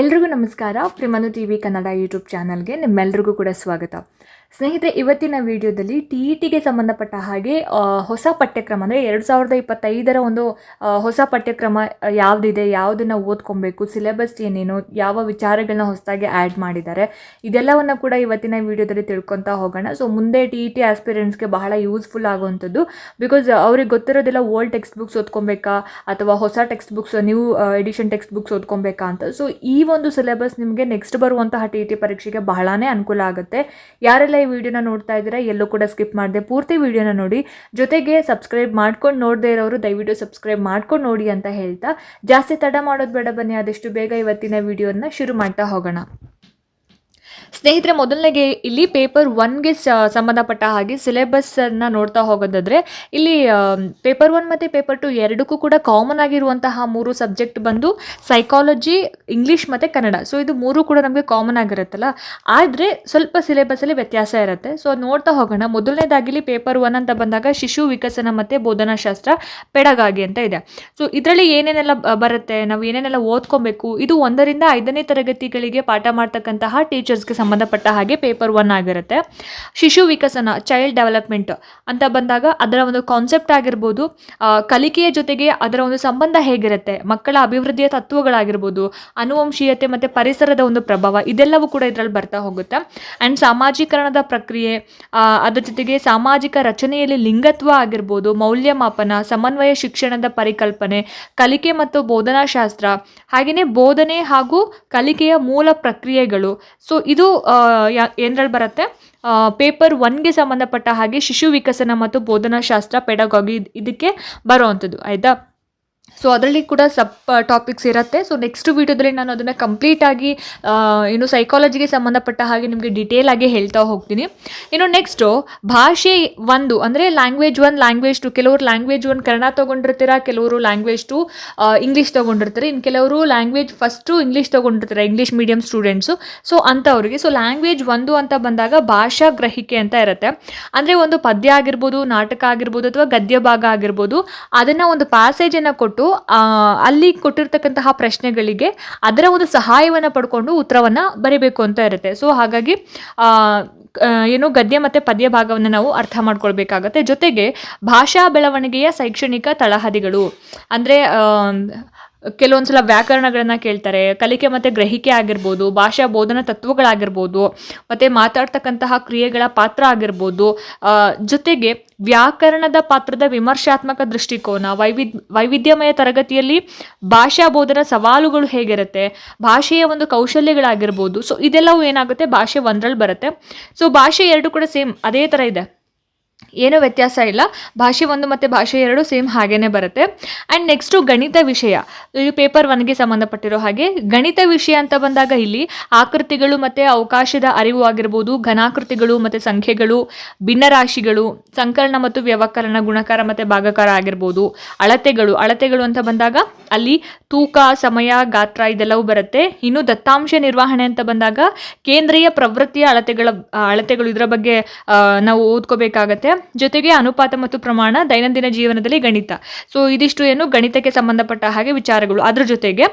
ಎಲ್ರಿಗೂ ನಮಸ್ಕಾರ. ಪ್ರಿಮನು ಟಿ ವಿ ಕನ್ನಡ ಯೂಟ್ಯೂಬ್ ಚಾನಲ್ಗೆ ನಿಮ್ಮೆಲ್ರಿಗೂ ಕೂಡ ಸ್ವಾಗತ. ಸ್ನೇಹಿತರೆ, ಇವತ್ತಿನ ವಿಡಿಯೋದಲ್ಲಿ ಟಿ ಇ ಟಿಗೆ ಸಂಬಂಧಪಟ್ಟ ಹಾಗೆ ಹೊಸ ಪಠ್ಯಕ್ರಮ, ಅಂದರೆ ಎರಡು ಸಾವಿರದ ಇಪ್ಪತ್ತೈದರ ಒಂದು ಹೊಸ ಪಠ್ಯಕ್ರಮ ಯಾವುದಿದೆ, ಯಾವುದನ್ನು ಓದ್ಕೊಬೇಕು ಸಿಲೆಬಸ್ ಏನೇನು, ಯಾವ ವಿಚಾರಗಳನ್ನ ಹೊಸದಾಗಿ ಆ್ಯಡ್ ಮಾಡಿದ್ದಾರೆ, ಇದೆಲ್ಲವನ್ನು ಕೂಡ ಇವತ್ತಿನ ವಿಡಿಯೋದಲ್ಲಿ ತಿಳ್ಕೊತಾ ಹೋಗೋಣ. ಸೊ ಮುಂದೆ ಟಿ ಇ ಟಿ ಆಸ್ಪಿರೆಂಟ್ಸ್ಗೆ ಬಹಳ ಯೂಸ್ಫುಲ್ ಆಗುವಂಥದ್ದು ಬಿಕಾಸ್ ಅವ್ರಿಗೆ ಗೊತ್ತಿರೋದೆಲ್ಲ ಓಲ್ಡ್ ಟೆಕ್ಸ್ಟ್ ಬುಕ್ಸ್ ಓದ್ಕೊಬೇಕಾ, ಅಥವಾ ಹೊಸ text books new edition text books ಓದ್ಕೊಬೇಕಾ ಅಂತ. ಸೊ ಈ ಒಂದು ಸಿಲೆಬಸ್ ನಿಮಗೆ ನೆಕ್ಸ್ಟ್ ಬರುವಂತಹ ಟಿ ಇ ಟಿ ಪರೀಕ್ಷೆಗೆ ಬಹಳನೇ ಅನುಕೂಲ ಆಗುತ್ತೆ. ಯಾರೆಲ್ಲ ಈ ವಿಡಿಯೋನ ನೋಡ್ತಾ ಇದ್ದೀರಾ, ಎಲ್ಲೂ ಕೂಡ ಸ್ಕಿಪ್ ಮಾಡಿದೆ, ಪೂರ್ತಿ ವಿಡಿಯೋನ ನೋಡಿ. ಜೊತೆಗೆ ಸಬ್ಸ್ಕ್ರೈಬ್ ಮಾಡ್ಕೊಂಡು ನೋಡದೇ ಇರೋರು ದಯವಿಟ್ಟು ಸಬ್ಸ್ಕ್ರೈಬ್ ಮಾಡ್ಕೊಂಡು ನೋಡಿ ಅಂತ ಹೇಳ್ತಾ. ಜಾಸ್ತಿ ತಡ ಮಾಡೋದು ಬೇಡ ಬನ್ನಿ, ಆದಷ್ಟು ಬೇಗ ಇವತ್ತಿನ ವಿಡಿಯೋನ ಶುರು ಮಾಡ್ತಾ ಹೋಗೋಣ. ಸ್ನೇಹಿತರೆ, ಮೊದಲನೇಗೆ ಇಲ್ಲಿ ಪೇಪರ್ ಒನ್ಗೆ ಸಂಬಂಧಪಟ್ಟ ಹಾಗೆ ಸಿಲೆಬಸ್ಸನ್ನು ನೋಡ್ತಾ ಹೋಗೋದಾದ್ರೆ, ಇಲ್ಲಿ ಪೇಪರ್ ಒನ್ ಮತ್ತು ಪೇಪರ್ ಟು ಎರಡಕ್ಕೂ ಕೂಡ ಕಾಮನ್ ಆಗಿರುವಂತಹ ಮೂರು ಸಬ್ಜೆಕ್ಟ್ ಬಂದು ಸೈಕಾಲಜಿ ಇಂಗ್ಲೀಷ್ ಮತ್ತು ಕನ್ನಡ. ಸೊ ಇದು ಮೂರು ಕೂಡ ನಮಗೆ ಕಾಮನ್ ಆಗಿರುತ್ತಲ್ಲ. ಆದರೆ ಸ್ವಲ್ಪ ಸಿಲೆಬಸ್ಸಲ್ಲಿ ವ್ಯತ್ಯಾಸ ಇರುತ್ತೆ. ಸೊ ನೋಡ್ತಾ ಹೋಗೋಣ. ಮೊದಲನೇದಾಗಿಲಿ ಪೇಪರ್ ಒನ್ ಅಂತ ಬಂದಾಗ ಶಿಶು ವಿಕಸನ ಮತ್ತು ಬೋಧನಾಶಾಸ್ತ್ರ ಪೆಡಗಾಗಿ ಅಂತ ಇದೆ. ಸೊ ಇದರಲ್ಲಿ ಏನೇನೆಲ್ಲ ಬರುತ್ತೆ? ನಾವು ಏನೇನೆಲ್ಲ ಓದ್ಕೊಬೇಕು? ಇದು ಒಂದರಿಂದ ಐದನೇ ತರಗತಿಗಳಿಗೆ ಪಾಠ ಮಾಡ್ತಕ್ಕಂತಹ ಟೀಚರ್ಸ್ಗೆ ಸಂಬಂಧಪಟ್ಟ ಹಾಗೆ ಪೇಪರ್ ಒನ್ ಆಗಿರುತ್ತೆ. ಶಿಶು ವಿಕಸನ ಚೈಲ್ಡ್ ಡೆವಲಪ್ಮೆಂಟ್ ಅಂತ ಬಂದಾಗ ಅದರ ಒಂದು ಕಾನ್ಸೆಪ್ಟ್ ಆಗಿರ್ಬೋದು ಕಲಿಕೆಯ ಜೊತೆಗೆ ಅದರ ಒಂದು ಸಂಬಂಧ ಹೇಗಿರುತ್ತೆ, ಮಕ್ಕಳ ಅಭಿವೃದ್ಧಿಯ ತತ್ವಗಳಾಗಿರ್ಬೋದು, ಅನುವಂಶೀಯತೆ ಮತ್ತು ಪರಿಸರದ ಒಂದು ಪ್ರಭಾವ ಇದೆಲ್ಲವೂ ಕೂಡ ಇದರಲ್ಲಿ ಬರ್ತಾ ಹೋಗುತ್ತೆ. ಆ್ಯಂಡ್ ಸಾಮಾಜೀಕರಣದ ಪ್ರಕ್ರಿಯೆ ಅದ್ರ ಜೊತೆಗೆ ಸಾಮಾಜಿಕ ರಚನೆಯಲ್ಲಿ ಲಿಂಗತ್ವ ಆಗಿರ್ಬೋದು, ಮೌಲ್ಯಮಾಪನ, ಸಮನ್ವಯ ಶಿಕ್ಷಣದ ಪರಿಕಲ್ಪನೆ, ಕಲಿಕೆ ಮತ್ತು ಬೋಧನಾಶಾಸ್ತ್ರ, ಹಾಗೆಯೇ ಬೋಧನೆ ಹಾಗೂ ಕಲಿಕೆಯ ಮೂಲ ಪ್ರಕ್ರಿಯೆಗಳು. ಸೊ ಇದು ಏನರಲ್ಲಿ ಬರುತ್ತೆ? ಪೇಪರ್ ಒನ್ಗೆ ಸಂಬಂಧಪಟ್ಟ ಹಾಗೆ ಶಿಶು ವಿಕಸನ ಮತ್ತು ಬೋಧನಾಶಾಸ್ತ್ರ, ಪೆಡಗಾಗಿ ಇದಕ್ಕೆ ಬರುವಂಥದ್ದು, ಆಯಿತಾ? ಸೊ ಅದರಲ್ಲಿ ಕೂಡ ಸಬ್ ಟಾಪಿಕ್ಸ್ ಇರುತ್ತೆ. ಸೊ ನೆಕ್ಸ್ಟ್ ವೀಡಿಯೋದಲ್ಲಿ ನಾನು ಅದನ್ನು ಕಂಪ್ಲೀಟಾಗಿ ಏನು ಸೈಕಾಲಜಿಗೆ ಸಂಬಂಧಪಟ್ಟ ಹಾಗೆ ನಿಮಗೆ ಡಿಟೇಲ್ ಆಗಿ ಹೇಳ್ತಾ ಹೋಗ್ತೀನಿ. ಇನ್ನು ನೆಕ್ಸ್ಟು ಭಾಷೆ ಒಂದು, ಅಂದರೆ ಲ್ಯಾಂಗ್ವೇಜ್ ಒನ್ ಲ್ಯಾಂಗ್ವೇಜ್ ಟು ಕೆಲವರು ಲ್ಯಾಂಗ್ವೇಜ್ ಒನ್ ಕನ್ನಡ ತೊಗೊಂಡಿರ್ತೀರ, ಕೆಲವರು ಲ್ಯಾಂಗ್ವೇಜ್ ಟು ಇಂಗ್ಲೀಷ್ ತೊಗೊಂಡಿರ್ತಾರೆ. ಇನ್ನು ಕೆಲವರು ಲ್ಯಾಂಗ್ವೇಜ್ ಫಸ್ಟು ಇಂಗ್ಲೀಷ್ ತೊಗೊಂಡಿರ್ತಾರೆ ಇಂಗ್ಲೀಷ್ ಮೀಡಿಯಮ್ ಸ್ಟೂಡೆಂಟ್ಸು ಸೊ ಅಂಥವ್ರಿಗೆ. ಸೊ ಲ್ಯಾಂಗ್ವೇಜ್ ಒಂದು ಅಂತ ಬಂದಾಗ ಭಾಷಾ ಗ್ರಹಿಕೆ ಅಂತ ಇರುತ್ತೆ. ಅಂದರೆ ಒಂದು ಪದ್ಯ ಆಗಿರ್ಬೋದು, ನಾಟಕ ಆಗಿರ್ಬೋದು, ಅಥವಾ ಗದ್ಯ ಭಾಗ ಆಗಿರ್ಬೋದು, ಅದನ್ನು ಒಂದು ಪ್ಯಾಸೇಜನ್ನು ಕೊಟ್ಟು ಆ, ಅಲ್ಲಿ ಕೊಟ್ಟಿರ್ತಕ್ಕಂತಹ ಪ್ರಶ್ನೆಗಳಿಗೆ ಅದರ ಒಂದು ಸಹಾಯವನ್ನು ಪಡ್ಕೊಂಡು ಉತ್ತರವನ್ನು ಬರೀಬೇಕು ಅಂತ ಇರುತ್ತೆ. ಸೊ ಹಾಗಾಗಿ ಏನು ಗದ್ಯ ಮತ್ತು ಪದ್ಯ ಭಾಗವನ್ನು ನಾವು ಅರ್ಥ ಮಾಡ್ಕೊಳ್ಬೇಕಾಗತ್ತೆ. ಜೊತೆಗೆ ಭಾಷಾ ಬೆಳವಣಿಗೆಯ ಶೈಕ್ಷಣಿಕ ತಳಹದಿಗಳು. ಅಂದರೆ ಕೆಲವೊಂದು ಸಲ ವ್ಯಾಕರಣಗಳನ್ನು ಕೇಳ್ತಾರೆ, ಕಲಿಕೆ ಮತ್ತು ಗ್ರಹಿಕೆ ಆಗಿರ್ಬೋದು, ಭಾಷಾ ಬೋಧನಾ ತತ್ವಗಳಾಗಿರ್ಬೋದು, ಮತ್ತು ಮಾತಾಡ್ತಕ್ಕಂತಹ ಕ್ರಿಯೆಗಳ ಪಾತ್ರ ಆಗಿರ್ಬೋದು ಜೊತೆಗೆ ವ್ಯಾಕರಣದ ಪಾತ್ರದ ವಿಮರ್ಶಾತ್ಮಕ ದೃಷ್ಟಿಕೋನ ವೈವಿಧ್ಯಮಯ ತರಗತಿಯಲ್ಲಿ ಭಾಷಾ ಬೋಧನಾ ಸವಾಲುಗಳು ಹೇಗಿರುತ್ತೆ, ಭಾಷೆಯ ಒಂದು ಕೌಶಲ್ಯಗಳಾಗಿರ್ಬೋದು, ಸೊ ಇದೆಲ್ಲವೂ ಏನಾಗುತ್ತೆ, ಭಾಷೆ ಒಂದರಲ್ಲಿ ಬರುತ್ತೆ. ಸೊ ಭಾಷೆ ಎರಡು ಕೂಡ ಸೇಮ್, ಅದೇ ಥರ ಇದೆ. ಏನೂ ವ್ಯತ್ಯಾಸ ಇಲ್ಲ. ಭಾಷೆ ಒಂದು ಮತ್ತು ಭಾಷೆ ಎರಡು ಸೇಮ್ ಹಾಗೇನೆ ಬರುತ್ತೆ. ಆ್ಯಂಡ್ ನೆಕ್ಸ್ಟು ಗಣಿತ ವಿಷಯ ಇದು ಪೇಪರ್ ಒನ್ಗೆ ಸಂಬಂಧಪಟ್ಟಿರೋ ಹಾಗೆ, ಗಣಿತ ವಿಷಯ ಅಂತ ಬಂದಾಗ ಇಲ್ಲಿ ಆಕೃತಿಗಳು ಮತ್ತು ಅವಕಾಶದ ಅರಿವು ಆಗಿರ್ಬೋದು, ಘನಾಕೃತಿಗಳು ಮತ್ತು ಸಂಖ್ಯೆಗಳು, ಭಿನ್ನರಾಶಿಗಳು, ಸಂಕಲನ ಮತ್ತು ವ್ಯವಕಲನ ಗುಣಕಾರ ಮತ್ತು ಭಾಗಕಾರ ಆಗಿರ್ಬೋದು, ಅಳತೆಗಳು ಅಳತೆಗಳು ಅಂತ ಬಂದಾಗ ಅಲ್ಲಿ ತೂಕ, ಸಮಯ, ಗಾತ್ರ ಇದೆಲ್ಲವೂ ಬರುತ್ತೆ. ಇನ್ನು ದತ್ತಾಂಶ ನಿರ್ವಹಣೆ ಅಂತ ಬಂದಾಗ ಕೇಂದ್ರೀಯ ಪ್ರವೃತ್ತಿಯ ಅಳತೆಗಳ, ಅಳತೆಗಳು ಇದರ ಬಗ್ಗೆ ನಾವು ಓದ್ಕೋಬೇಕಾಗತ್ತೆ. ಜೊತೆಗೆ ಅನುಪಾತ ಮತ್ತು ಪ್ರಮಾಣ ದೈನಂದಿನ ಜೀವನದಲ್ಲಿ ಗಣಿತ. ಸೊ ಇದಿಷ್ಟು ಏನು ಗಣಿತಕ್ಕೆ ಸಂಬಂಧಪಟ್ಟ ಹಾಗೆ ವಿಚಾರಗಳು. ಅದ್ರ ಜೊತೆಗೆ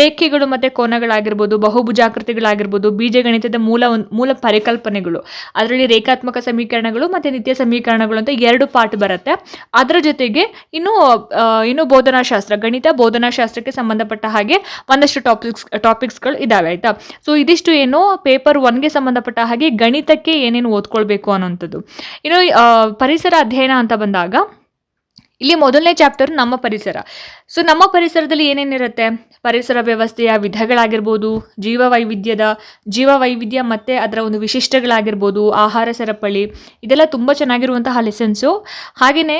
ರೇಖೆಗಳು ಮತ್ತು ಕೋನಗಳಾಗಿರ್ಬೋದು, ಬಹುಭುಜಾಕೃತಿಗಳಾಗಿರ್ಬೋದು ಬೀಜಗಣಿತದ ಮೂಲ ಮೂಲ ಪರಿಕಲ್ಪನೆಗಳು. ಅದರಲ್ಲಿ ರೇಖಾತ್ಮಕ ಸಮೀಕರಣಗಳು ಮತ್ತು ನಿತ್ಯ ಸಮೀಕರಣಗಳು ಅಂತ ಎರಡು ಪಾರ್ಟ್ ಬರುತ್ತೆ. ಅದರ ಜೊತೆಗೆ ಇನ್ನು ಇನ್ನು ಬೋಧನಾಶಾಸ್ತ್ರ, ಗಣಿತ ಬೋಧನಾಶಾಸ್ತ್ರಕ್ಕೆ ಸಂಬಂಧಪಟ್ಟ ಹಾಗೆ ಒಂದಷ್ಟು ಟಾಪಿಕ್ಸ್ ಟಾಪಿಕ್ಸ್ಗಳು ಇದಾವೆ, ಆಯಿತಾ? ಸೊ ಇದಿಷ್ಟು ಏನು ಪೇಪರ್ ಒನ್ಗೆ ಸಂಬಂಧಪಟ್ಟ ಹಾಗೆ ಗಣಿತಕ್ಕೆ ಏನೇನು ಓದ್ಕೊಳ್ಬೇಕು ಅನ್ನೋಂಥದ್ದು ಇನ್ನು ಪರಿಸರ ಅಧ್ಯಯನ ಅಂತ ಬಂದಾಗ, ಇಲ್ಲಿ ಮೊದಲನೇ ಚಾಪ್ಟರ್ ನಮ್ಮ ಪರಿಸರ. ಸೊ ನಮ್ಮ ಪರಿಸರದಲ್ಲಿ ಏನೇನಿರುತ್ತೆ? ಪರಿಸರ ವ್ಯವಸ್ಥೆಯ ವಿಧಗಳಾಗಿರ್ಬೋದು ಜೀವ ವೈವಿಧ್ಯದ ಜೀವ ವೈವಿಧ್ಯ ಮತ್ತು ಅದರ ಒಂದು ವಿಶಿಷ್ಟಗಳಾಗಿರ್ಬೋದು, ಆಹಾರ ಸರಪಳಿ, ಇದೆಲ್ಲ ತುಂಬ ಚೆನ್ನಾಗಿರುವಂತಹ ಲೆಸನ್ಸು ಹಾಗೆಯೇ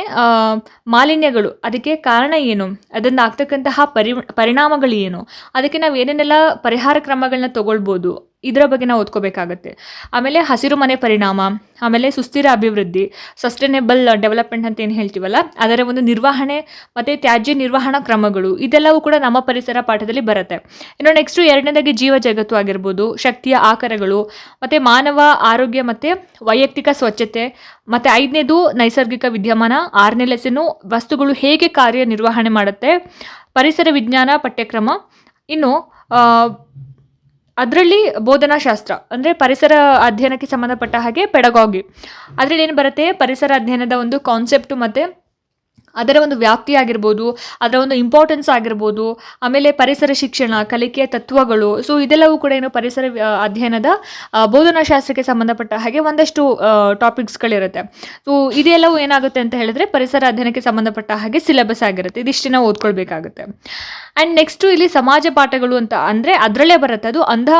ಮಾಲಿನ್ಯಗಳು, ಅದಕ್ಕೆ ಕಾರಣ ಏನು? ಅದರಿಂದ ಆಗ್ತಕ್ಕಂತಹ ಪರಿ ಪರಿಣಾಮಗಳು ಏನು? ಅದಕ್ಕೆ ನಾವು ಏನೇನೆಲ್ಲ ಪರಿಹಾರ ಕ್ರಮಗಳನ್ನ ತಗೊಳ್ಬೋದು? ಇದರ ಬಗ್ಗೆ ನಾವು ಓದ್ಕೋಬೇಕಾಗತ್ತೆ. ಆಮೇಲೆ ಹಸಿರು ಮನೆ ಪರಿಣಾಮ, ಆಮೇಲೆ ಸುಸ್ಥಿರ ಅಭಿವೃದ್ಧಿ ಸಸ್ಟೈನೇಬಲ್ ಡೆವಲಪ್ಮೆಂಟ್ ಅಂತ ಏನು ಹೇಳ್ತೀವಲ್ಲ, ಅದರ ಒಂದು ನಿರ್ವಹಣೆ ಮತ್ತು ತ್ಯಾಜ್ಯ ನಿರ್ವಹಣಾ ಕ್ರಮಗಳು, ಇದೆಲ್ಲವೂ ಕೂಡ ನಮ್ಮ ಪರಿಸರ ಪಾಠದಲ್ಲಿ ಬರುತ್ತೆ. ಇನ್ನು ನೆಕ್ಸ್ಟು ಎರಡನೇದಾಗಿ ಜೀವ ಜಗತ್ತು ಆಗಿರ್ಬೋದು, ಶಕ್ತಿಯ ಆಕಾರಗಳು, ಮತ್ತು ಮಾನವ ಆರೋಗ್ಯ ಮತ್ತು ವೈಯಕ್ತಿಕ ಸ್ವಚ್ಛತೆ, ಮತ್ತು ಐದನೇದು ನೈಸರ್ಗಿಕ ವಿದ್ಯಮಾನ, ಆರನೇ ಲೆಸನು ವಸ್ತುಗಳು ಹೇಗೆ ಕಾರ್ಯನಿರ್ವಹಣೆ ಮಾಡುತ್ತೆ, ಪರಿಸರ ವಿಜ್ಞಾನ ಪಠ್ಯಕ್ರಮ, ಇನ್ನು ಅದರಲ್ಲಿ ಬೋಧನಾಶಾಸ್ತ್ರ, ಅಂದರೆ ಪರಿಸರ ಅಧ್ಯಯನಕ್ಕೆ ಸಂಬಂಧಪಟ್ಟ ಹಾಗೆ ಪೆಡಗಾಗಿ ಅದರಲ್ಲಿ ಏನು ಬರುತ್ತೆ? ಪರಿಸರ ಅಧ್ಯಯನದ ಒಂದು ಕಾನ್ಸೆಪ್ಟು ಮತ್ತು ಅದರ ಒಂದು ವ್ಯಾಪ್ತಿ ಆಗಿರ್ಬೋದು, ಅದರ ಒಂದು ಇಂಪಾರ್ಟೆನ್ಸ್ ಆಗಿರ್ಬೋದು, ಆಮೇಲೆ ಪರಿಸರ ಶಿಕ್ಷಣ ಕಲಿಕೆಯ ತತ್ವಗಳು ಸೊ ಇದೆಲ್ಲವೂ ಕೂಡ ಏನು ಪರಿಸರ ಅಧ್ಯಯನದ ಬೋಧನಾಶಾಸ್ತ್ರಕ್ಕೆ ಸಂಬಂಧಪಟ್ಟ ಹಾಗೆ ಒಂದಷ್ಟು ಟಾಪಿಕ್ಸ್ಗಳಿರುತ್ತೆ ಸೊ ಇದೆಲ್ಲವೂ ಏನಾಗುತ್ತೆ ಅಂತ ಹೇಳಿದ್ರೆ ಪರಿಸರ ಅಧ್ಯಯನಕ್ಕೆ ಸಂಬಂಧಪಟ್ಟ ಹಾಗೆ ಸಿಲೆಬಸ್ ಆಗಿರುತ್ತೆ. ಇದಿಷ್ಟನ್ನ ಓದ್ಕೊಳ್ಬೇಕಾಗುತ್ತೆ. ಆ್ಯಂಡ್ ನೆಕ್ಸ್ಟು ಇಲ್ಲಿ ಸಮಾಜ ಪಾಠಗಳು ಅಂತ ಅಂದರೆ ಅದರಲ್ಲೇ ಬರುತ್ತೆ. ಅದು ಅಂಧ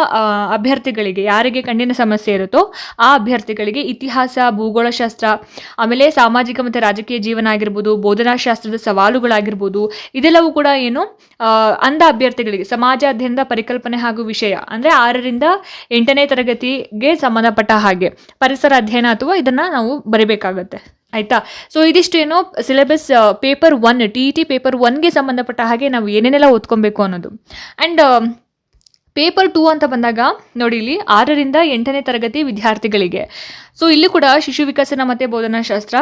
ಅಭ್ಯರ್ಥಿಗಳಿಗೆ, ಯಾರಿಗೆ ಕಣ್ಣಿನ ಸಮಸ್ಯೆ ಇರುತ್ತೋ ಆ ಅಭ್ಯರ್ಥಿಗಳಿಗೆ ಇತಿಹಾಸ, ಭೂಗೋಳಶಾಸ್ತ್ರ, ಆಮೇಲೆ ಸಾಮಾಜಿಕ ಮತ್ತು ರಾಜಕೀಯ ಜೀವನ ಆಗಿರ್ಬೋದು ಬೋಧನಾಶಾಸ್ತ್ರದ ಸವಾಲುಗಳಾಗಿರ್ಬೋದು, ಇದೆಲ್ಲವೂ ಕೂಡ ಏನು ಅಂಧ ಅಭ್ಯರ್ಥಿಗಳಿಗೆ ಸಮಾಜ ಅಧ್ಯಯನದ ಪರಿಕಲ್ಪನೆ ಹಾಗೂ ವಿಷಯ, ಅಂದರೆ ಆರರಿಂದ ಎಂಟನೇ ತರಗತಿಗೆ ಸಂಬಂಧಪಟ್ಟ ಹಾಗೆ, ಪರಿಸರ ಅಧ್ಯಯನ ಅಥವಾ ಇದನ್ನು ನಾವು ಬರಿಬೇಕಾಗತ್ತೆ, ಆಯಿತಾ? ಸೊ ಇದಿಷ್ಟು ಏನು syllabus paper one T E T paper ಒನ್ಗೆ ಸಂಬಂಧಪಟ್ಟ ಹಾಗೆ ನಾವು ಏನೇನೆಲ್ಲ ಓದ್ಕೊಬೇಕು ಅನ್ನೋದು. ಆ್ಯಂಡ್ ಪೇಪರ್ ಟೂ ಅಂತ ಬಂದಾಗ, ನೋಡಿ ಇಲ್ಲಿ, ಆರರಿಂದ ಎಂಟನೇ ತರಗತಿ ವಿದ್ಯಾರ್ಥಿಗಳಿಗೆ. ಸೊ ಇಲ್ಲಿ ಕೂಡ ಶಿಶು ವಿಕಸನ ಮತ್ತು ಬೋಧನಾಶಾಸ್ತ್ರ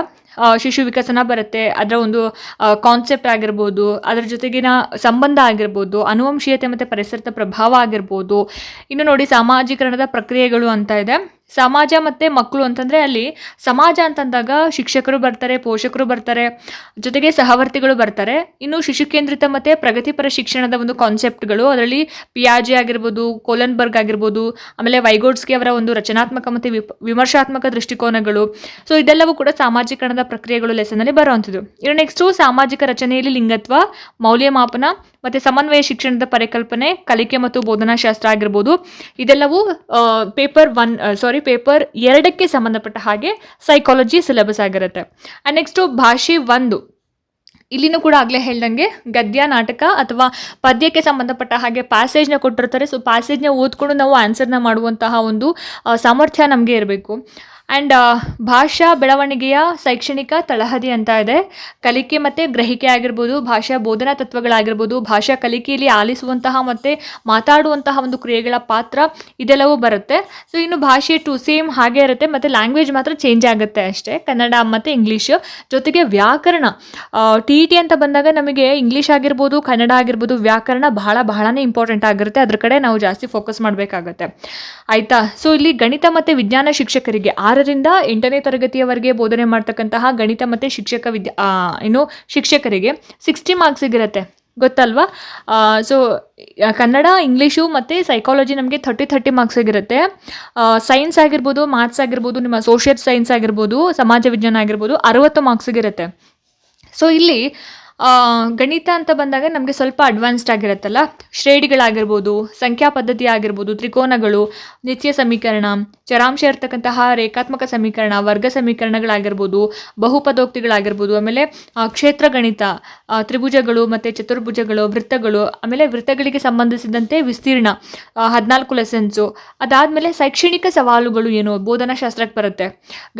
ಶಿಶು ವಿಕಸನ ಬರುತ್ತೆ. ಅದರ ಒಂದು ಕಾನ್ಸೆಪ್ಟ್ ಆಗಿರ್ಬೋದು, ಅದರ ಜೊತೆಗಿನ ಸಂಬಂಧ ಆಗಿರ್ಬೋದು, ಅನುವಂಶೀಯತೆ ಮತ್ತು ಪರಿಸರದ ಪ್ರಭಾವ ಆಗಿರ್ಬೋದು. ಇನ್ನು ನೋಡಿ, ಸಾಮಾಜೀಕರಣದ ಪ್ರಕ್ರಿಯೆಗಳು ಅಂತ ಇದೆ. ಸಮಾಜ ಮತ್ತು ಮಕ್ಕಳು ಅಂತಂದರೆ ಅಲ್ಲಿ ಸಮಾಜ ಅಂತಂದಾಗ ಶಿಕ್ಷಕರು ಬರ್ತಾರೆ, ಪೋಷಕರು ಬರ್ತಾರೆ, ಜೊತೆಗೆ ಸಹವರ್ತಿಗಳು ಬರ್ತಾರೆ. ಇನ್ನು ಶಿಶು ಕೇಂದ್ರಿತ ಮತ್ತು ಪ್ರಗತಿಪರ ಶಿಕ್ಷಣದ ಒಂದು ಕಾನ್ಸೆಪ್ಟ್ಗಳು ಅದರಲ್ಲಿ ಪಿಯಾಜೆ ಆಗಿರ್ಬೋದು ಕೋಲನ್ಬರ್ಗ್ ಆಗಿರ್ಬೋದು, ಆಮೇಲೆ ವೈಗೋಡ್ಸ್ಕಿ ಅವರ ಒಂದು ರಚನಾತ್ಮಕ ಮತ್ತು ವಿಮರ್ಶಾತ್ಮಕ ದೃಷ್ಟಿಕೋನಗಳು. ಸೊ ಇದೆಲ್ಲವೂ ಕೂಡ ಸಾಮಾಜೀಕರಣದ ಪ್ರಕ್ರಿಯೆಗಳು ಲೆಸನಲ್ಲಿ ಬರುವಂಥದ್ದು. ಇನ್ನು ನೆಕ್ಸ್ಟು ಸಾಮಾಜಿಕ ರಚನೆಯಲ್ಲಿ ಲಿಂಗತ್ವ, ಮೌಲ್ಯಮಾಪನ ಮತ್ತು ಸಮನ್ವಯ ಶಿಕ್ಷಣದ ಪರಿಕಲ್ಪನೆ, ಕಲಿಕೆ ಮತ್ತು ಬೋಧನಾಶಾಸ್ತ್ರ ಆಗಿರ್ಬೋದು. ಇದೆಲ್ಲವೂ ಪೇಪರ್ ಒನ್ ಸಾರಿ ಪೇಪರ್ ಎರಡಕ್ಕೆ ಸಂಬಂಧಪಟ್ಟ ಹಾಗೆ ಸೈಕಾಲಜಿ ಸಿಲೆಬಸ್ ಆಗಿರುತ್ತೆ. ಆ್ಯಂಡ್ ನೆಕ್ಸ್ಟು ಭಾಷೆ ಒಂದು. ಇಲ್ಲಿನೂ ಕೂಡ ಆಗಲೇ ಹೇಳ್ದಂಗೆ, ಗದ್ಯ, ನಾಟಕ ಅಥವಾ ಪದ್ಯಕ್ಕೆ ಸಂಬಂಧಪಟ್ಟ ಹಾಗೆ ಪ್ಯಾಸೇಜ್ನ ಕೊಟ್ಟಿರ್ತಾರೆ. ಸೊ ಪ್ಯಾಸೇಜ್ನ ಓದ್ಕೊಂಡು ನಾವು ಆನ್ಸರ್ನ ಮಾಡುವಂತಹ ಒಂದು ಸಾಮರ್ಥ್ಯ ನಮಗೆ ಇರಬೇಕು. ಆ್ಯಂಡ್ ಭಾಷಾ ಬೆಳವಣಿಗೆಯ ಶೈಕ್ಷಣಿಕ ತಳಹದಿ ಅಂತ ಇದೆ. ಕಲಿಕೆ ಮತ್ತು ಗ್ರಹಿಕೆ ಆಗಿರ್ಬೋದು, ಭಾಷಾ ಬೋಧನಾ ತತ್ವಗಳಾಗಿರ್ಬೋದು, ಭಾಷಾ ಕಲಿಕೆಯಲ್ಲಿ ಆಲಿಸುವಂತಹ ಮತ್ತು ಮಾತಾಡುವಂತಹ ಒಂದು ಕ್ರಿಯೆಗಳ ಪಾತ್ರ ಇದೆಲ್ಲವೂ ಬರುತ್ತೆ. ಸೊ ಇನ್ನು ಭಾಷೆ ಟು ಸೇಮ್ ಹಾಗೆ ಇರುತ್ತೆ, ಮತ್ತು ಲ್ಯಾಂಗ್ವೇಜ್ ಮಾತ್ರ ಚೇಂಜ್ ಆಗುತ್ತೆ ಅಷ್ಟೇ. ಕನ್ನಡ ಮತ್ತು ಇಂಗ್ಲೀಷು ಜೊತೆಗೆ ವ್ಯಾಕರಣ. ಟಿ ಇ ಟಿ ಅಂತ ಬಂದಾಗ ನಮಗೆ ಇಂಗ್ಲೀಷ್ ಆಗಿರ್ಬೋದು, ಕನ್ನಡ ಆಗಿರ್ಬೋದು, ವ್ಯಾಕರಣ ಬಹಳ ಬಹಳನೇ ಇಂಪಾರ್ಟೆಂಟ್ ಆಗಿರುತ್ತೆ. ಅದ್ರ ಕಡೆ ನಾವು ಜಾಸ್ತಿ ಫೋಕಸ್ ಮಾಡಬೇಕಾಗತ್ತೆ. ಆಯಿತಾ? ಸೊ ಇಲ್ಲಿ ಗಣಿತ ಮತ್ತು ವಿಜ್ಞಾನ ಶಿಕ್ಷಕರಿಗೆ ಆರರಿಂದ ಎಂಟನೇ ತರಗತಿಯವರೆಗೆ ಬೋಧನೆ ಮಾಡ್ತಕ್ಕಂತಹ ಗಣಿತ ಮತ್ತು ಶಿಕ್ಷಕ ವಿದ್ಯಾ ಏನು ಶಿಕ್ಷಕರಿಗೆ ಸಿಕ್ಸ್ಟಿ ಮಾರ್ಕ್ಸಿಗಿರುತ್ತೆ ಗೊತ್ತಲ್ವಾ? ಸೊ ಕನ್ನಡ ಇಂಗ್ಲೀಷು ಮತ್ತು ಸೈಕಾಲಜಿ ನಮಗೆ ಥರ್ಟಿ ಥರ್ಟಿ ಮಾರ್ಕ್ಸಿಗಿರುತ್ತೆ ಸೈನ್ಸ್ ಆಗಿರ್ಬೋದು ಮ್ಯಾಥ್ಸ್ ಆಗಿರ್ಬೋದು, ನಿಮ್ಮ ಸೋಷಿಯಲ್ ಸೈನ್ಸ್ ಆಗಿರ್ಬೋದು, ಸಮಾಜ ವಿಜ್ಞಾನ ಆಗಿರ್ಬೋದು, ಅರವತ್ತು ಮಾರ್ಕ್ಸಿಗಿರುತ್ತೆ ಸೊ ಇಲ್ಲಿ ಗಣಿತ ಅಂತ ಬಂದಾಗ ನಮಗೆ ಸ್ವಲ್ಪ ಅಡ್ವಾನ್ಸ್ಡ್ ಆಗಿರುತ್ತಲ್ಲ? ಶ್ರೇಣಿಗಳಾಗಿರ್ಬೋದು, ಸಂಖ್ಯಾ ಪದ್ಧತಿ ಆಗಿರ್ಬೋದು, ತ್ರಿಕೋನಗಳು, ನಿತ್ಯ ಸಮೀಕರಣ, ಚರಾಂಶ ಇರ್ತಕ್ಕಂತಹ ರೇಖಾತ್ಮಕ ಸಮೀಕರಣ, ವರ್ಗ ಸಮೀಕರಣಗಳಾಗಿರ್ಬೋದು, ಬಹುಪದೋಕ್ತಿಗಳಾಗಿರ್ಬೋದು, ಆಮೇಲೆ ಕ್ಷೇತ್ರ ಗಣಿತ ತ್ರಿಭುಜಗಳು ಮತ್ತು ಚತುರ್ಭುಜಗಳು, ವೃತ್ತಗಳು, ಆಮೇಲೆ ವೃತ್ತಗಳಿಗೆ ಸಂಬಂಧಿಸಿದಂತೆ ವಿಸ್ತೀರ್ಣ ಹದಿನಾಲ್ಕು ಲೆಸನ್ಸು ಅದಾದಮೇಲೆ ಶೈಕ್ಷಣಿಕ ಸವಾಲುಗಳು ಏನು? ಬೋಧನಾಶಾಸ್ತ್ರಕ್ಕೆ ಬರುತ್ತೆ.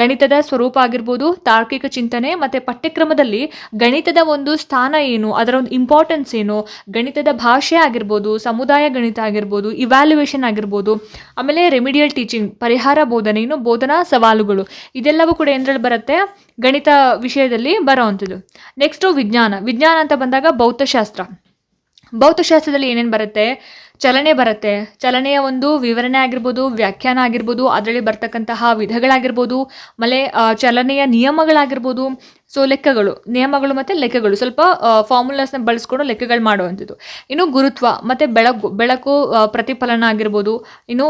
ಗಣಿತದ ಸ್ವರೂಪ ಆಗಿರ್ಬೋದು, ತಾರ್ಕಿಕ ಚಿಂತನೆ ಮತ್ತು ಪಠ್ಯಕ್ರಮದಲ್ಲಿ ಗಣಿತದ ಒಂದು ಸ್ಥಾನ ಏನು, ಅದರ ಒಂದು ಇಂಪಾರ್ಟೆನ್ಸ್ ಏನು, ಗಣಿತದ ಭಾಷೆ ಆಗಿರ್ಬೋದು, ಸಮುದಾಯ ಗಣಿತ ಆಗಿರ್ಬೋದು ಇವ್ಯಾಲ್ಯುವೇಷನ್ ಆಗಿರ್ಬೋದು, ಆಮೇಲೆ ರೆಮಿಡಿಯಲ್ ಟೀಚಿಂಗ್ ಪರಿಹಾರ ಬೋಧನೆ, ಇನ್ನು ಬೋಧನಾ ಸವಾಲುಗಳು, ಇದೆಲ್ಲವೂ ಕೂಡ ಏನರಲ್ಲಿ ಬರುತ್ತೆ? ಗಣಿತ ವಿಷಯದಲ್ಲಿ ಬರೋವಂಥದ್ದು ನೆಕ್ಸ್ಟು ವಿಜ್ಞಾನ ವಿಜ್ಞಾನ ಅಂತ ಬಂದಾಗ ಭೌತಶಾಸ್ತ್ರ. ಭೌತಶಾಸ್ತ್ರದಲ್ಲಿ ಏನೇನು ಬರುತ್ತೆ? ಚಲನೆ ಬರುತ್ತೆ. ಚಲನೆಯ ಒಂದು ವಿವರಣೆ ಆಗಿರ್ಬೋದು, ವ್ಯಾಖ್ಯಾನ ಆಗಿರ್ಬೋದು, ಅದರಲ್ಲಿ ಬರ್ತಕ್ಕಂತಹ ವಿಧಗಳಾಗಿರ್ಬೋದು ಮಲೆ ಚಲನೆಯ ನಿಯಮಗಳಾಗಿರ್ಬೋದು, ಸೊ ಲೆಕ್ಕಗಳು, ನಿಯಮಗಳು ಮತ್ತು ಲೆಕ್ಕಗಳು. ಸ್ವಲ್ಪ ಫಾರ್ಮುಲಾಸ್ನ ಬಳಸ್ಕೊಂಡು ಲೆಕ್ಕಗಳು ಮಾಡುವಂಥದ್ದು. ಇನ್ನು ಗುರುತ್ವ ಮತ್ತು ಬೆಳಕು ಬೆಳಕು ಪ್ರತಿಫಲನ ಆಗಿರ್ಬೋದು. ಇನ್ನು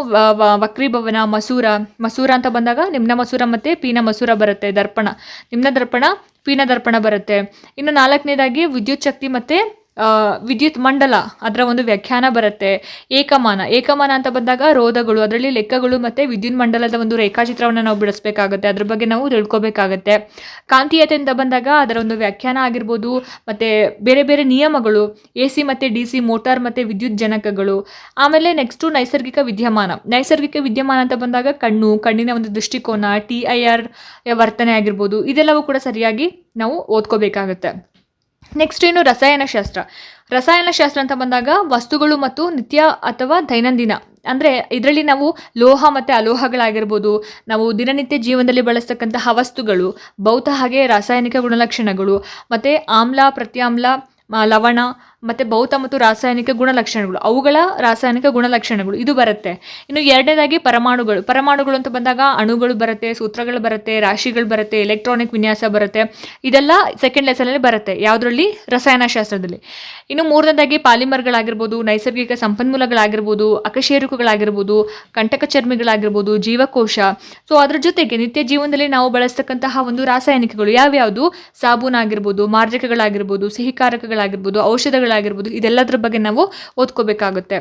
ವಕ್ರೀಭವನ, ಮಸೂರ ಮಸೂರ ಅಂತ ಬಂದಾಗ ನಿಮ್ನ ಮಸೂರ ಮತ್ತು ಪೀನ ಮಸೂರ ಬರುತ್ತೆ, ದರ್ಪಣ. ನಿಮ್ನ ದರ್ಪಣ, ಪೀನ ದರ್ಪಣ ಬರುತ್ತೆ. ಇನ್ನು ನಾಲ್ಕನೇದಾಗಿ ವಿದ್ಯುತ್ ಶಕ್ತಿ ಮತ್ತು ವಿದ್ಯುತ್ ಮಂಡಲ ಅದರ ಒಂದು ವ್ಯಾಖ್ಯಾನ ಬರುತ್ತೆ. ಏಕಮಾನ. ಏಕಮಾನ ಅಂತ ಬಂದಾಗ ರೋಧಗಳು, ಅದರಲ್ಲಿ ಲೆಕ್ಕಗಳು ಮತ್ತು ವಿದ್ಯುತ್ ಮಂಡಲದ ಒಂದು ರೇಖಾಚಿತ್ರವನ್ನು ನಾವು ಬಿಡಿಸ್ಬೇಕಾಗುತ್ತೆ. ಅದ್ರ ಬಗ್ಗೆ ನಾವು ತಿಳ್ಕೊಬೇಕಾಗತ್ತೆ. ಕಾಂತೀಯತೆ ಅಂತ ಬಂದಾಗ ಅದರ ಒಂದು ವ್ಯಾಖ್ಯಾನ ಆಗಿರ್ಬೋದು, ಮತ್ತು ಬೇರೆ ಬೇರೆ ನಿಯಮಗಳು ಎ ಸಿ ಮತ್ತು ಡಿ ಸಿ ಮೋಟಾರ್ ಮತ್ತು ವಿದ್ಯುತ್ ಜನಕಗಳು. ಆಮೇಲೆ ನೆಕ್ಸ್ಟು ನೈಸರ್ಗಿಕ ವಿದ್ಯಮಾನ. ನೈಸರ್ಗಿಕ ವಿದ್ಯಮಾನ ಅಂತ ಬಂದಾಗ ಕಣ್ಣು, ಕಣ್ಣಿನ ಒಂದು ದೃಷ್ಟಿಕೋನ ಟಿ ಐ ಆರ್ ವರ್ತನೆ ಆಗಿರ್ಬೋದು, ಇದೆಲ್ಲವೂ ಕೂಡ ಸರಿಯಾಗಿ ನಾವು ಓದ್ಕೋಬೇಕಾಗತ್ತೆ. ನೆಕ್ಸ್ಟ್ ಏನು? ರಸಾಯನಶಾಸ್ತ್ರ ರಸಾಯನಶಾಸ್ತ್ರ ಅಂತ ಬಂದಾಗ ವಸ್ತುಗಳು ಮತ್ತು ನಿತ್ಯ ಅಥವಾ ದೈನಂದಿನ. ಅಂದರೆ ಇದರಲ್ಲಿ ನಾವು ಲೋಹ ಮತ್ತು ಅಲೋಹಗಳಾಗಿರ್ಬೋದು, ನಾವು ದಿನನಿತ್ಯ ಜೀವನದಲ್ಲಿ ಬಳಸ್ತಕ್ಕಂತಹ ವಸ್ತುಗಳು ಭೌತ ಹಾಗೆ ರಾಸಾಯನಿಕ ಗುಣಲಕ್ಷಣಗಳು, ಮತ್ತು ಆಮ್ಲ, ಪ್ರತ್ಯಾಮ್ಲ ಲವಣ ಮತ್ತು ಭೌತ ಮತ್ತು ರಾಸಾಯನಿಕ ಗುಣಲಕ್ಷಣಗಳು, ಅವುಗಳ ರಾಸಾಯನಿಕ ಗುಣಲಕ್ಷಣಗಳು, ಇದು ಬರುತ್ತೆ. ಇನ್ನು ಎರಡನೇದಾಗಿ ಪರಮಾಣುಗಳು. ಪರಮಾಣುಗಳು ಅಂತ ಬಂದಾಗ ಅಣುಗಳು ಬರುತ್ತೆ, ಸೂತ್ರಗಳು ಬರುತ್ತೆ, ರಾಶಿಗಳು ಬರುತ್ತೆ ಎಲೆಕ್ಟ್ರಾನಿಕ್ ವಿನ್ಯಾಸ ಬರುತ್ತೆ. ಇದೆಲ್ಲ ಸೆಕೆಂಡ್ ಲೆಸನಲ್ಲಿ ಬರುತ್ತೆ, ಯಾವುದರಲ್ಲಿ? ರಸಾಯನಶಾಸ್ತ್ರದಲ್ಲಿ. ಇನ್ನು ಮೂರನೇದಾಗಿ ಪಾಲಿಮರ್ಗಳಾಗಿರ್ಬೋದು, ನೈಸರ್ಗಿಕ ಸಂಪನ್ಮೂಲಗಳಾಗಿರ್ಬೋದು, ಅಕಶೇರುಕಗಳಾಗಿರ್ಬೋದು ಕಂಟಕ ಚರ್ಮಿಗಳಾಗಿರ್ಬೋದು ಜೀವಕೋಶ. ಸೊ ಅದರ ಜೊತೆಗೆ ನಿತ್ಯ ಜೀವನದಲ್ಲಿ ನಾವು ಬಳಸ್ತಕ್ಕಂತಹ ಒಂದು ರಾಸಾಯನಿಕಗಳು ಯಾವ್ಯಾವುದು? ಸಾಬೂನ್ ಆಗಿರ್ಬೋದು ಮಾರ್ಜಕಗಳಾಗಿರ್ಬೋದು, ಸಿಹಿಕಾರಕಗಳಾಗಿರ್ಬೋದು ಔಷಧಗಳಾಗಿರ್ಬೋದು ಇದೆಲ್ಲದ್ರ ಬಗ್ಗೆ ನಾವು ಓದ್ಕೋಬೇಕಾಗುತ್ತೆ.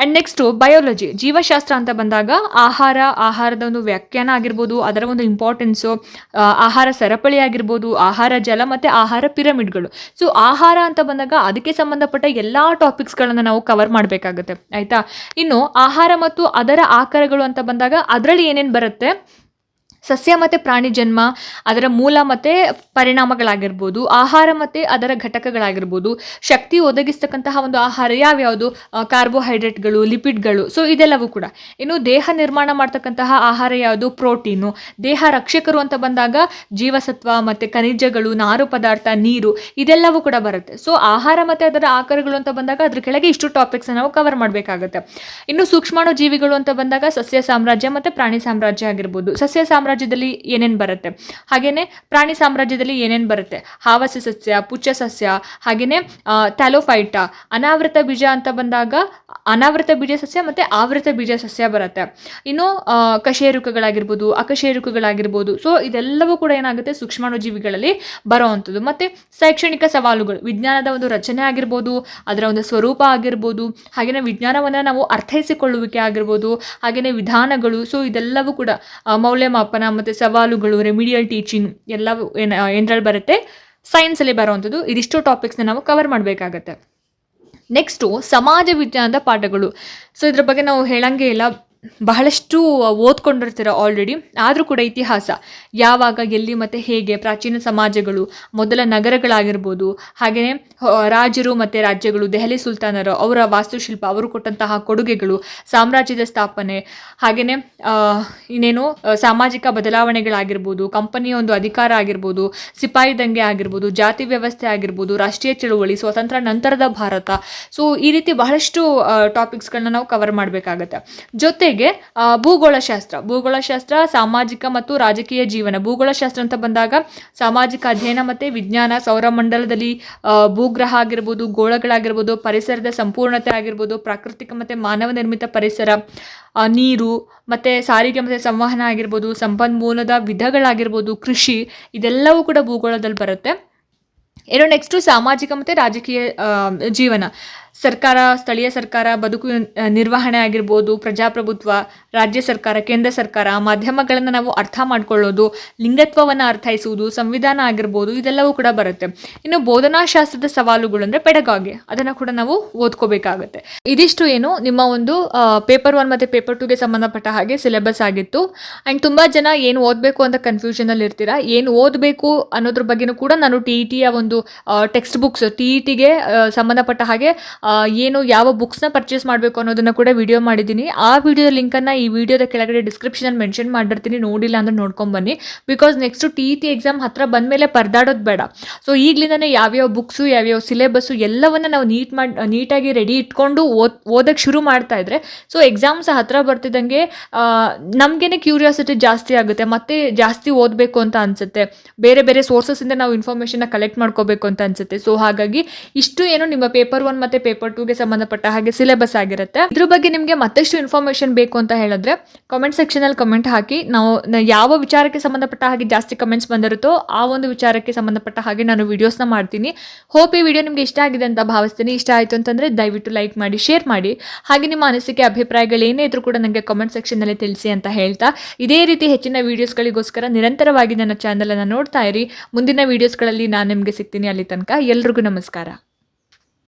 ಆ್ಯಂಡ್ ನೆಕ್ಸ್ಟು ಬಯೋಲಜಿ ಜೀವಶಾಸ್ತ್ರ ಅಂತ ಬಂದಾಗ ಆಹಾರ, ಆಹಾರದ ಒಂದು ವ್ಯಾಖ್ಯಾನ ಆಗಿರ್ಬೋದು, ಅದರ ಒಂದು ಇಂಪಾರ್ಟೆನ್ಸು ಆಹಾರ ಸರಪಳಿ ಆಗಿರ್ಬೋದು, ಆಹಾರ ಜಲ ಮತ್ತು ಆಹಾರ ಪಿರಮಿಡ್ಗಳು. ಸೊ ಆಹಾರ ಅಂತ ಬಂದಾಗ ಅದಕ್ಕೆ ಸಂಬಂಧಪಟ್ಟ ಎಲ್ಲ ಟಾಪಿಕ್ಸ್ಗಳನ್ನು ನಾವು ಕವರ್ ಮಾಡಬೇಕಾಗುತ್ತೆ. ಆಯಿತಾ? ಇನ್ನು ಆಹಾರ ಮತ್ತು ಅದರ ಆಕಾರಗಳು ಅಂತ ಬಂದಾಗ ಅದರಲ್ಲಿ ಏನೇನು ಬರುತ್ತೆ? ಸಸ್ಯ ಮತ್ತು ಪ್ರಾಣಿ ಜನ್ಮ, ಅದರ ಮೂಲ ಮತ್ತು ಪರಿಣಾಮಗಳಾಗಿರ್ಬೋದು, ಆಹಾರ ಮತ್ತು ಅದರ ಘಟಕಗಳಾಗಿರ್ಬೋದು, ಶಕ್ತಿ ಒದಗಿಸ್ತಕ್ಕಂತಹ ಒಂದು ಆಹಾರ ಯಾವ್ಯಾವುದು? ಕಾರ್ಬೋಹೈಡ್ರೇಟ್ಗಳು, ಲಿಪಿಡ್ಗಳು, ಸೊ ಇದೆಲ್ಲವೂ ಕೂಡ. ಇನ್ನು ದೇಹ ನಿರ್ಮಾಣ ಮಾಡ್ತಕ್ಕಂತಹ ಆಹಾರ ಯಾವುದು? ಪ್ರೋಟೀನು. ದೇಹ ರಕ್ಷಕರು ಅಂತ ಬಂದಾಗ ಜೀವಸತ್ವ ಮತ್ತು ಖನಿಜಗಳು, ನಾರು ಪದಾರ್ಥ, ನೀರು, ಇದೆಲ್ಲವೂ ಕೂಡ ಬರುತ್ತೆ. ಸೊ ಆಹಾರ ಮತ್ತು ಅದರ ಆಕಾರಗಳು ಅಂತ ಬಂದಾಗ ಅದ್ರ ಕೆಳಗೆ ಇಷ್ಟು ಟಾಪಿಕ್ಸ್ ನಾವು ಕವರ್ ಮಾಡಬೇಕಾಗುತ್ತೆ. ಇನ್ನು ಸೂಕ್ಷ್ಮಾಣು ಜೀವಿಗಳು ಅಂತ ಬಂದಾಗ ಸಸ್ಯ ಸಾಮ್ರಾಜ್ಯ ಮತ್ತು ಪ್ರಾಣಿ ಸಾಮ್ರಾಜ್ಯ ಆಗಿರ್ಬೋದು. ಸಸ್ಯ ಸಾಮ್ರಾಜ್ಯದಲ್ಲಿ ಏನೇನು ಬರುತ್ತೆ? ಹಾಗೆಯೇ ಪ್ರಾಣಿ ಸಾಮ್ರಾಜ್ಯದಲ್ಲಿ ಏನೇನು ಬರುತ್ತೆ? ಹಾವಸಿ ಸಸ್ಯ ಪುಚ್ಚ ಸಸ್ಯ ಹಾಗೆಯೇ ಥ್ಯಾಲೋಫೈಟ ಅನಾವೃತ ಬೀಜ ಅಂತ ಬಂದಾಗ ಅನಾವೃತ ಬೀಜ ಸಸ್ಯ ಮತ್ತು ಆವೃತ ಬೀಜ ಸಸ್ಯ ಬರುತ್ತೆ. ಇನ್ನು ಕಶೇರುಕಗಳಾಗಿರ್ಬೋದು ಅಕಶೇರುಕಗಳಾಗಿರ್ಬೋದು ಸೊ ಇದೆಲ್ಲವೂ ಕೂಡ ಏನಾಗುತ್ತೆ? ಸೂಕ್ಷ್ಮಾಣು ಜೀವಿಗಳಲ್ಲಿ ಬರೋವಂಥದ್ದು ಮತ್ತು ಶೈಕ್ಷಣಿಕ ಸವಾಲುಗಳು ವಿಜ್ಞಾನದ ಒಂದು ರಚನೆ ಆಗಿರ್ಬೋದು ಅದರ ಒಂದು ಸ್ವರೂಪ ಆಗಿರ್ಬೋದು ಹಾಗೆಯೇ ವಿಜ್ಞಾನವನ್ನು ನಾವು ಅರ್ಥೈಸಿಕೊಳ್ಳುವಿಕೆ ಆಗಿರ್ಬೋದು ಹಾಗೆಯೇ ವಿಧಾನಗಳು ಸೊ ಇದೆಲ್ಲವೂ ಕೂಡ ಆ, ಮೌಲ್ಯಮಾಪನ ಮತ್ತು ಸವಾಲುಗಳು ರೆಮಿಡಿಯಲ್ ಟೀಚಿಂಗ್ ಎಲ್ಲ ಏನು ಏನರಲ್ಲಿ ಬರುತ್ತೆ? ಸೈನ್ಸಲ್ಲಿ ಬರೋವಂಥದ್ದು. ಇದಿಷ್ಟು ಟಾಪಿಕ್ಸ್ನ ನಾವು ಕವರ್ ಮಾಡಬೇಕಾಗತ್ತೆ. ನೆಕ್ಸ್ಟು ಸಮಾಜ ವಿಜ್ಞಾನದ ಪಾಠಗಳು. ಸೊ ಇದ್ರ ಬಗ್ಗೆ ನಾವು ಹೇಳಂಗೆ ಇಲ್ಲ. ಬಹಳಷ್ಟು ಓದ್ಕೊಂಡಿರ್ತೀರ ಆಲ್ರೆಡಿ ಆದರೂ ಕೂಡ ಇತಿಹಾಸ. ಯಾವಾಗ, ಎಲ್ಲಿ ಮತ್ತು ಹೇಗೆ, ಪ್ರಾಚೀನ ಸಮಾಜಗಳು, ಮೊದಲ ನಗರಗಳಾಗಿರ್ಬೋದು, ಹಾಗೆಯೇ ರಾಜರು ಮತ್ತು ರಾಜ್ಯಗಳು, ದೆಹಲಿ ಸುಲ್ತಾನರು, ಅವರ ವಾಸ್ತುಶಿಲ್ಪ, ಅವರು ಕೊಟ್ಟಂತಹ ಕೊಡುಗೆಗಳು, ಸಾಮ್ರಾಜ್ಯದ ಸ್ಥಾಪನೆ, ಹಾಗೆಯೇ ಇನ್ನೇನು ಸಾಮಾಜಿಕ ಬದಲಾವಣೆಗಳಾಗಿರ್ಬೋದು, ಕಂಪನಿಯ ಒಂದು ಅಧಿಕಾರ ಆಗಿರ್ಬೋದು, ಸಿಪಾಯಿ ದಂಗೆ ಆಗಿರ್ಬೋದು, ಜಾತಿ ವ್ಯವಸ್ಥೆ ಆಗಿರ್ಬೋದು, ರಾಷ್ಟ್ರೀಯ ಚಳುವಳಿ ಸ್ವತಂತ್ರ ನಂತರದ ಭಾರತ. ಸೊ ಈ ರೀತಿ ಬಹಳಷ್ಟು ಟಾಪಿಕ್ಸ್ಗಳನ್ನ ನಾವು ಕವರ್ ಮಾಡಬೇಕಾಗತ್ತೆ. ಜೊತೆಗೆ ಆ, ಭೂಗೋಳಶಾಸ್ತ್ರ. ಭೂಗೋಳಶಾಸ್ತ್ರ ಸಾಮಾಜಿಕ ಮತ್ತು ರಾಜಕೀಯ ಜೀವನ. ಭೂಗೋಳಶಾಸ್ತ್ರ ಅಂತ ಬಂದಾಗ ಸಾಮಾಜಿಕ ಅಧ್ಯಯನ ಮತ್ತು ವಿಜ್ಞಾನ ಸೌರಮಂಡಲದಲ್ಲಿ ಭೂಗ್ರಹ ಆಗಿರ್ಬೋದು ಗೋಳಗಳಾಗಿರ್ಬೋದು ಪರಿಸರದ ಸಂಪೂರ್ಣತೆ ಆಗಿರ್ಬೋದು ಪ್ರಾಕೃತಿಕ ಮತ್ತು ಮಾನವ ನಿರ್ಮಿತ ಪರಿಸರ ನೀರು ಮತ್ತು ಸಾರಿಗೆ ಮತ್ತು ಸಂವಹನ ಆಗಿರ್ಬೋದು ಸಂಪನ್ಮೂಲದ ವಿಧಗಳಾಗಿರ್ಬೋದು ಕೃಷಿ ಇದೆಲ್ಲವೂ ಕೂಡ ಭೂಗೋಳದಲ್ಲಿ ಬರುತ್ತೆ. ಇನ್ನು ನೆಕ್ಸ್ಟು ಸಾಮಾಜಿಕ ಮತ್ತು ರಾಜಕೀಯ ಜೀವನ. ಸರ್ಕಾರ, ಸ್ಥಳೀಯ ಸರ್ಕಾರ, ಬದುಕು ನಿರ್ವಹಣೆ ಆಗಿರ್ಬೋದು, ಪ್ರಜಾಪ್ರಭುತ್ವ, ರಾಜ್ಯ ಸರ್ಕಾರ, ಕೇಂದ್ರ ಸರ್ಕಾರ, ಮಾಧ್ಯಮಗಳನ್ನು ನಾವು ಅರ್ಥ ಮಾಡ್ಕೊಳ್ಳೋದು, ಲಿಂಗತ್ವವನ್ನು ಅರ್ಥೈಸುವುದು, ಸಂವಿಧಾನ ಆಗಿರ್ಬೋದು, ಇದೆಲ್ಲವೂ ಕೂಡ ಬರುತ್ತೆ. ಇನ್ನು ಬೋಧನಾಶಾಸ್ತ್ರದ ಸವಾಲುಗಳು ಅಂದರೆ ಪೆಡಗಾಗಿ ಅದನ್ನು ಕೂಡ ನಾವು ಓದ್ಕೋಬೇಕಾಗುತ್ತೆ. ಇದಿಷ್ಟು ಏನು ನಿಮ್ಮ ಒಂದು ಪೇಪರ್ ಒನ್ ಮತ್ತು ಪೇಪರ್ ಟೂಗೆ ಸಂಬಂಧಪಟ್ಟ ಹಾಗೆ ಸಿಲೆಬಸ್ ಆಗಿತ್ತು. ಆ್ಯಂಡ್ ತುಂಬ ಜನ ಏನು ಓದಬೇಕು ಅಂತ ಕನ್ಫ್ಯೂಷನಲ್ಲಿ ಇರ್ತೀರಾ? ಏನು ಓದಬೇಕು ಅನ್ನೋದ್ರ ಬಗ್ಗೆನೂ ಕೂಡ ನಾನು ಟಿ ಇ ಟಿಯ ಒಂದು ಟೆಕ್ಸ್ಟ್ ಬುಕ್ಸ್ ಟಿ ಇ ಟಿಗೆ ಸಂಬಂಧಪಟ್ಟ ಹಾಗೆ ಏನು ಯಾವ ಬುಕ್ಸ್ನ ಪರ್ಚೇಸ್ ಮಾಡಬೇಕು ಅನ್ನೋದನ್ನು ಕೂಡ ವಿಡಿಯೋ ಮಾಡಿದ್ದೀನಿ. ಆ ವಿಡಿಯೋದ ಲಿಂಕನ್ನು ಈ ವಿಡಿಯೋದ ಕೆಳಗಡೆ ಡಿಸ್ಕ್ರಿಪ್ಷನಲ್ಲಿ ಮೆನ್ಷನ್ ಮಾಡಿರ್ತೀನಿ. ನೋಡಿಲ್ಲ ಅಂದ್ರೆ ನೋಡ್ಕೊಂಬನ್ನಿ because next T E T exam ಹತ್ರ ಬಂದಮೇಲೆ ಪರದಾಡೋದು ಬೇಡ. ಸೊ ಈಗಲಿಂದನೇ ಯಾವ್ಯಾವ ಬುಕ್ಸು ಯಾವ್ಯಾವ ಸಿಲೆಬಸ್ಸು ಎಲ್ಲವನ್ನು ನಾವು ನೀಟ್ ಮಾಡಿ ನೀಟಾಗಿ ರೆಡಿ ಇಟ್ಕೊಂಡು ಓದ್ ಓದಕ್ಕೆ ಶುರು ಮಾಡ್ತಾ ಇದ್ರೆ ಸೊ ಎಕ್ಸಾಮ್ಸ್ ಹತ್ರ ಬರ್ತಿದ್ದಂಗೆ ನಮಗೇನೆ ಕ್ಯೂರಿಯಾಸಿಟಿ ಜಾಸ್ತಿ ಆಗುತ್ತೆ. ಮತ್ತೆ ಜಾಸ್ತಿ ಓದಬೇಕು ಅಂತ ಅನಿಸುತ್ತೆ. ಬೇರೆ ಬೇರೆ ಸೋರ್ಸಸ್ಸಿಂದ ನಾವು ಇನ್ಫಾರ್ಮೇಷನ್ನ ಕಲೆಕ್ಟ್ ಮಾಡ್ಕೋಬೇಕು ಅಂತ ಅನಿಸುತ್ತೆ. ಸೊ ಹಾಗಾಗಿ ಇಷ್ಟು ಏನು ನಿಮ್ಮ ಪೇಪರ್ ಒನ್ ಮತ್ತು ಟೂಗೆ ಸಂಬಂಧಪಟ್ಟ ಹಾಗೆ ಸಿಲೆಬಸ್ ಆಗಿರುತ್ತೆ. ಇದ್ರ ಬಗ್ಗೆ ನಿಮಗೆ ಮತ್ತಷ್ಟು ಇನ್ಫಾರ್ಮೇಶನ್ ಬೇಕು ಅಂತ ಹೇಳಿದ್ರೆ ಕಮೆಂಟ್ ಸೆಕ್ಷನಲ್ಲಿ ಕಮೆಂಟ್ ಹಾಕಿ. ನಾವು ಯಾವ ವಿಚಾರಕ್ಕೆ ಸಂಬಂಧಪಟ್ಟ ಹಾಗೆ ಜಾಸ್ತಿ ಕಮೆಂಟ್ಸ್ ಬಂದಿರುತ್ತೋ ಆ ಒಂದು ವಿಚಾರಕ್ಕೆ ಸಂಬಂಧಪಟ್ಟ ಹಾಗೆ ನಾನು ವಿಡಿಯೋಸ್ನ ಮಾಡ್ತೀನಿ. ಹೋಪ್ ಈ ವಿಡಿಯೋ ನಿಮಗೆ ಇಷ್ಟ ಆಗಿದೆ ಅಂತ ಭಾವಿಸ್ತೀನಿ. ಇಷ್ಟ ಆಯಿತು ಅಂತಂದ್ರೆ ದಯವಿಟ್ಟು ಲೈಕ್ ಮಾಡಿ ಶೇರ್ ಮಾಡಿ. ಹಾಗೆ ನಿಮ್ಮ ಅನಿಸಿಕೆ, ಅಭಿಪ್ರಾಯಗಳು ಏನೇ ಇದ್ರೂ ಕೂಡ ನನಗೆ ಕಮೆಂಟ್ ಸೆಕ್ಷನ್ನಲ್ಲಿ ತಿಳಿಸಿ ಅಂತ ಹೇಳ್ತಾ. ಇದೇ ರೀತಿ ಹೆಚ್ಚಿನ ವೀಡಿಯೋಸ್ಗಳಿಗೋಸ್ಕರ ನಿರಂತರವಾಗಿ ನನ್ನ ಚಾನಲನ್ನು ನೋಡ್ತಾ ಇರಿ. ಮುಂದಿನ ವೀಡಿಯೋಸ್ಗಳಲ್ಲಿ ನಾನು ನಿಮಗೆ ಸಿಗ್ತೀನಿ ಅಲ್ಲಿ ತನಕ. ಎಲ್ರಿಗೂ ನಮಸ್ಕಾರ.